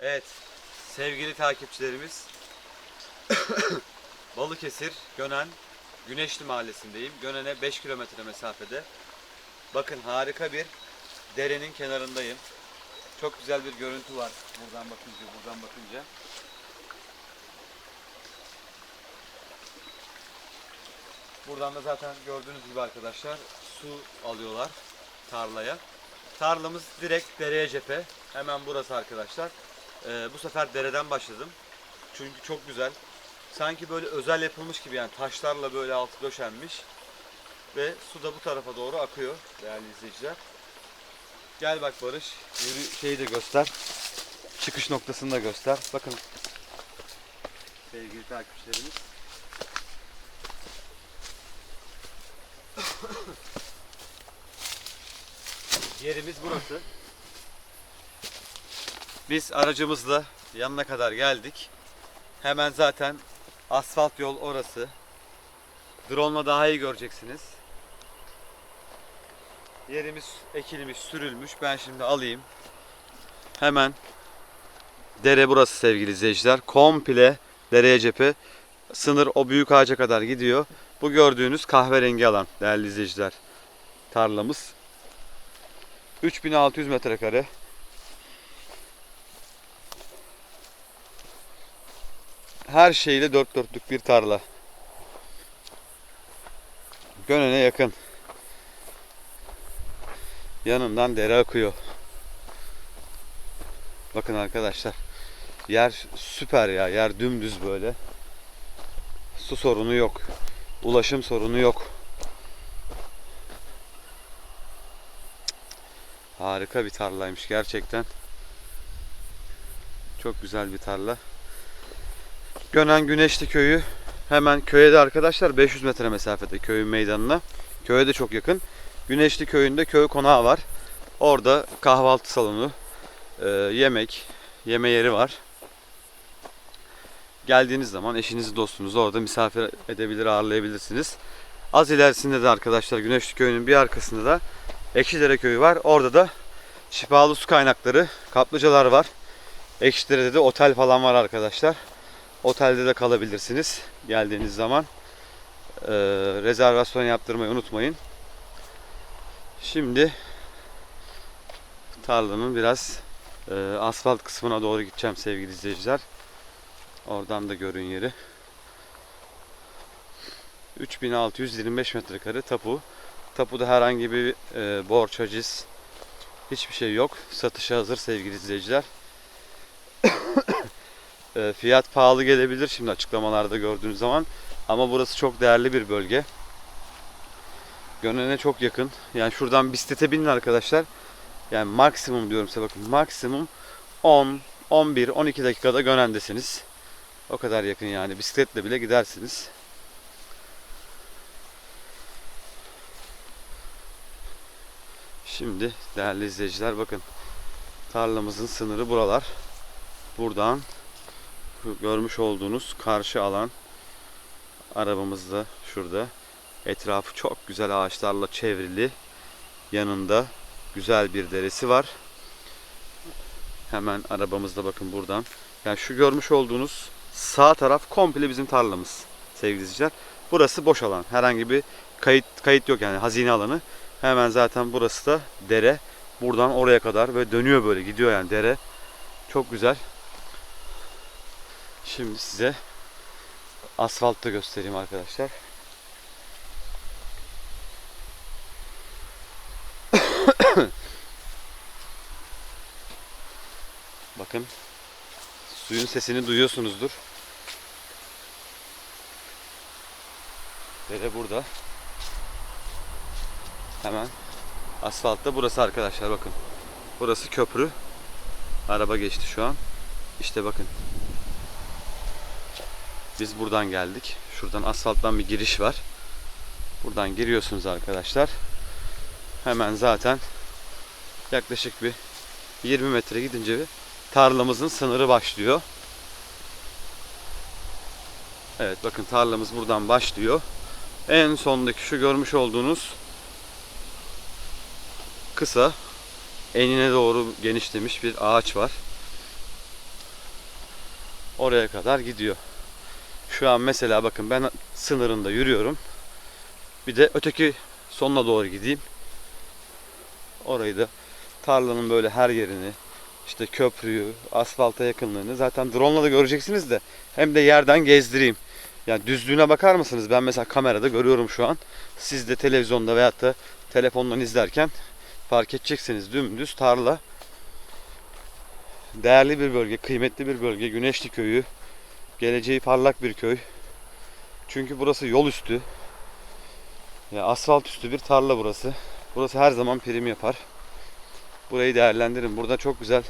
Evet, sevgili takipçilerimiz. Balıkesir, Gönen, Güneşli Mahallesi'ndeyim. Gönen'e 5 kilometre mesafede. Bakın harika bir derenin kenarındayım. Çok güzel bir görüntü var buradan bakınca, buradan bakınca. Buradan da zaten gördüğünüz gibi arkadaşlar su alıyorlar tarlaya. Tarlamız direkt dereye cephe. Hemen burası arkadaşlar. Ee, bu sefer dereden başladım. Çünkü çok güzel. Sanki böyle özel yapılmış gibi yani taşlarla böyle altı döşenmiş. Ve su da bu tarafa doğru akıyor değerli izleyiciler. Gel bak Barış. Yürü şeyi de göster. Çıkış noktasını da göster. Bakın. Sevgili takipçilerimiz. Yerimiz burası. Biz aracımızla yanına kadar geldik. Hemen zaten asfalt yol orası. Drone'la daha iyi göreceksiniz. Yerimiz ekilmiş, sürülmüş. Ben şimdi alayım. Hemen dere burası sevgili izleyiciler. Komple dereye cephe. Sınır o büyük ağaca kadar gidiyor. Bu gördüğünüz kahverengi alan değerli izleyiciler. Tarlamız. 3600 metrekare. Her şeyle dört dörtlük bir tarla. Gönen'e yakın. Yanından dere akıyor. Bakın arkadaşlar. Yer süper ya. Yer dümdüz böyle. Su sorunu yok. Ulaşım sorunu yok. Harika bir tarlaymış gerçekten. Çok güzel bir tarla. Gönen Güneşli Köyü hemen köye de arkadaşlar 500 metre mesafede köyün meydanına. Köye de çok yakın. Güneşli Köyü'nde köy konağı var. Orada kahvaltı salonu, e, yemek, yeme yeri var. Geldiğiniz zaman eşinizi dostunuzu orada misafir edebilir, ağırlayabilirsiniz. Az ilerisinde de arkadaşlar Güneşli Köyü'nün bir arkasında da Ekşidere Köyü var. Orada da şifalı su kaynakları, kaplıcalar var. Ekşidere'de de otel falan var arkadaşlar. Otelde de kalabilirsiniz geldiğiniz zaman. Ee, rezervasyon yaptırmayı unutmayın. Şimdi tarlanın biraz e, asfalt kısmına doğru gideceğim sevgili izleyiciler. Oradan da görün yeri. 3625 metrekare tapu. Tapuda herhangi bir e, borç, haciz hiçbir şey yok. Satışa hazır sevgili izleyiciler. E, fiyat pahalı gelebilir şimdi açıklamalarda gördüğünüz zaman. Ama burası çok değerli bir bölge. Gönen'e çok yakın. Yani şuradan bisiklete binin arkadaşlar. Yani maksimum diyorum size bakın. Maksimum 10, 11, 12 dakikada Gönen'desiniz. O kadar yakın yani. Bisikletle bile gidersiniz. Şimdi değerli izleyiciler bakın. Tarlamızın sınırı buralar. Buradan görmüş olduğunuz karşı alan arabamız da şurada. Etrafı çok güzel ağaçlarla çevrili. Yanında güzel bir deresi var. Hemen arabamızda bakın buradan. Yani şu görmüş olduğunuz sağ taraf komple bizim tarlamız sevgili izleyiciler. Burası boş alan. Herhangi bir kayıt kayıt yok yani hazine alanı. Hemen zaten burası da dere. Buradan oraya kadar ve dönüyor böyle gidiyor yani dere. Çok güzel. Şimdi size asfaltta göstereyim arkadaşlar. Bakın suyun sesini duyuyorsunuzdur. Dere burada. Hemen asfaltta burası arkadaşlar bakın. Burası köprü. Araba geçti şu an. İşte bakın. Biz buradan geldik. Şuradan asfalttan bir giriş var. Buradan giriyorsunuz arkadaşlar. Hemen zaten yaklaşık bir 20 metre gidince bir tarlamızın sınırı başlıyor. Evet bakın tarlamız buradan başlıyor. En sondaki şu görmüş olduğunuz kısa enine doğru genişlemiş bir ağaç var. oraya kadar gidiyor. Şu an mesela bakın ben sınırında yürüyorum. Bir de öteki sonuna doğru gideyim. Orayı da tarlanın böyle her yerini işte köprüyü, asfalta yakınlığını zaten drone da göreceksiniz de hem de yerden gezdireyim. Yani düzlüğüne bakar mısınız? Ben mesela kamerada görüyorum şu an. Siz de televizyonda veyahut da telefondan izlerken fark edeceksiniz dümdüz tarla. Değerli bir bölge, kıymetli bir bölge. Güneşli köyü. Geleceği parlak bir köy. Çünkü burası yol üstü. Ya asfalt üstü bir tarla burası. Burası her zaman prim yapar. Burayı değerlendirin. Burada çok güzel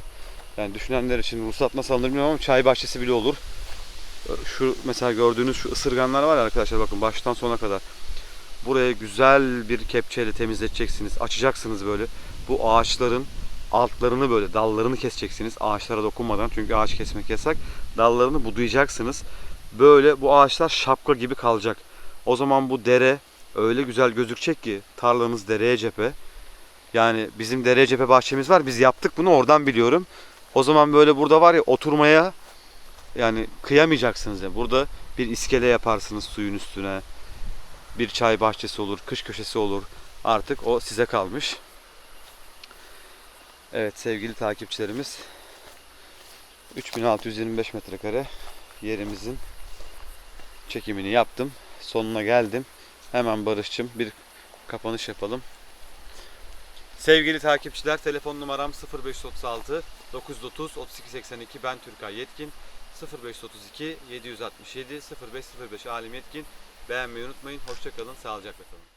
yani düşünenler için ruhsat nasıl alınır bilmiyorum ama çay bahçesi bile olur. Şu mesela gördüğünüz şu ısırganlar var ya arkadaşlar bakın baştan sona kadar. Buraya güzel bir kepçeyle temizleteceksiniz. Açacaksınız böyle. Bu ağaçların altlarını böyle dallarını keseceksiniz ağaçlara dokunmadan çünkü ağaç kesmek yasak. Dallarını budayacaksınız. Böyle bu ağaçlar şapka gibi kalacak. O zaman bu dere öyle güzel gözükecek ki tarlanız dereye cephe. Yani bizim dereye cephe bahçemiz var. Biz yaptık bunu oradan biliyorum. O zaman böyle burada var ya oturmaya yani kıyamayacaksınız. Yani. Burada bir iskele yaparsınız suyun üstüne. Bir çay bahçesi olur, kış köşesi olur. Artık o size kalmış. Evet sevgili takipçilerimiz 3625 metrekare yerimizin çekimini yaptım. Sonuna geldim. Hemen Barış'cığım bir kapanış yapalım. Sevgili takipçiler telefon numaram 0536 930 3282 ben Türkay Yetkin 0532 767 0505 Alim Yetkin beğenmeyi unutmayın. Hoşçakalın, sağlıcakla kalın.